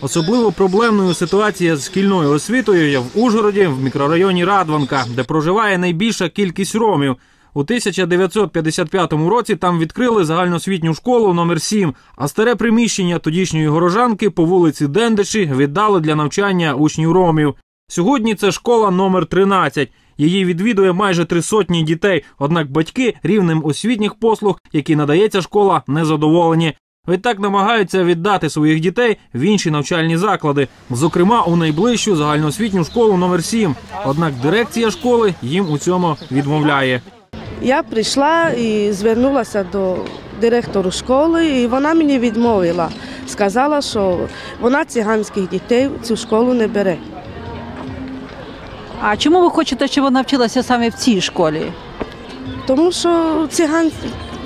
Особливо проблемною ситуація з шкільною освітою є в Ужгороді, в мікрорайоні Радванка, де проживає найбільша кількість ромів. У 1955 році там відкрили загальноосвітню школу номер 7, а старе приміщення тодішньої горожанки по вулиці Дендеші віддали для навчання учнів ромів. Сьогодні це школа номер 13. Її відвідує майже три сотні дітей. Однак батьки рівнем освітніх послуг, які надається школа, незадоволені. Відтак намагаються віддати своїх дітей в інші навчальні заклади, зокрема у найближчу загальноосвітню школу номер 7. Однак дирекція школи їм у цьому відмовляє. Я прийшла і звернулася до директору школи, і вона мені відмовила. Сказала, що вона циганських дітей в цю школу не бере. А чому ви хочете, щоб вона вчилася саме в цій школі? Тому що циган,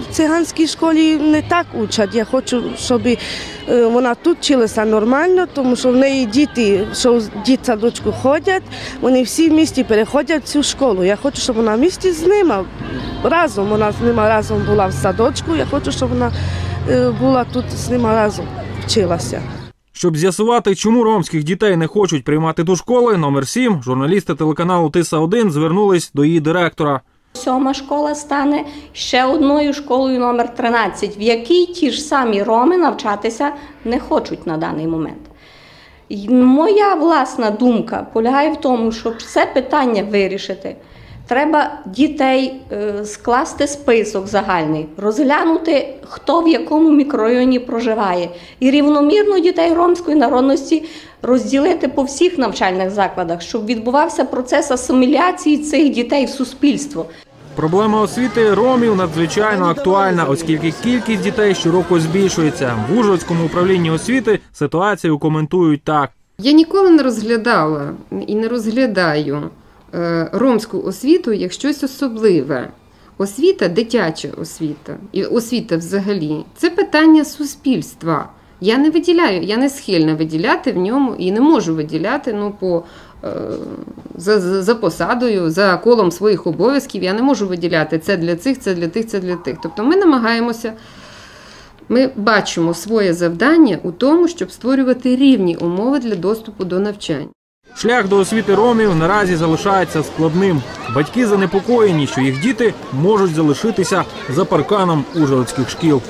в циганській школі не так учать. Я хочу, щоб е, вона тут вчилася нормально, тому що в неї діти, що в дітсадочку ходять, вони всі в місті переходять в цю школу. Я хочу, щоб вона в місті з ними разом. Вона з ними разом була в садочку. Я хочу, щоб вона е, була тут з ними разом вчилася. Щоб з'ясувати, чому ромських дітей не хочуть приймати до школи, номер 7 журналісти телеканалу Тиса 1 звернулись до її директора. Сьома школа стане ще одною школою номер 13, в якій ті ж самі роми навчатися не хочуть на даний момент. Моя власна думка полягає в тому, щоб це питання вирішити. Треба дітей е, скласти список загальний, розглянути, хто в якому мікрорайоні проживає, і рівномірно дітей ромської народності розділити по всіх навчальних закладах, щоб відбувався процес асиміляції цих дітей в суспільство. Проблема освіти ромів надзвичайно актуальна, оскільки кількість дітей щороку збільшується. В Ужгородському управлінні освіти ситуацію коментують так. Я ніколи не розглядала і не розглядаю е, ромську освіту як щось особливе. Освіта, дитяча освіта і освіта взагалі це питання суспільства. Я не виділяю, я не схильна виділяти в ньому і не можу виділяти ну, по, за, за посадою, за колом своїх обов'язків. Я не можу виділяти це для цих, це для тих, це для тих. Тобто ми намагаємося, ми бачимо своє завдання у тому, щоб створювати рівні умови для доступу до навчання. Шлях до освіти ромів наразі залишається складним. Батьки занепокоєні, що їх діти можуть залишитися за парканом ужгородських шкіл.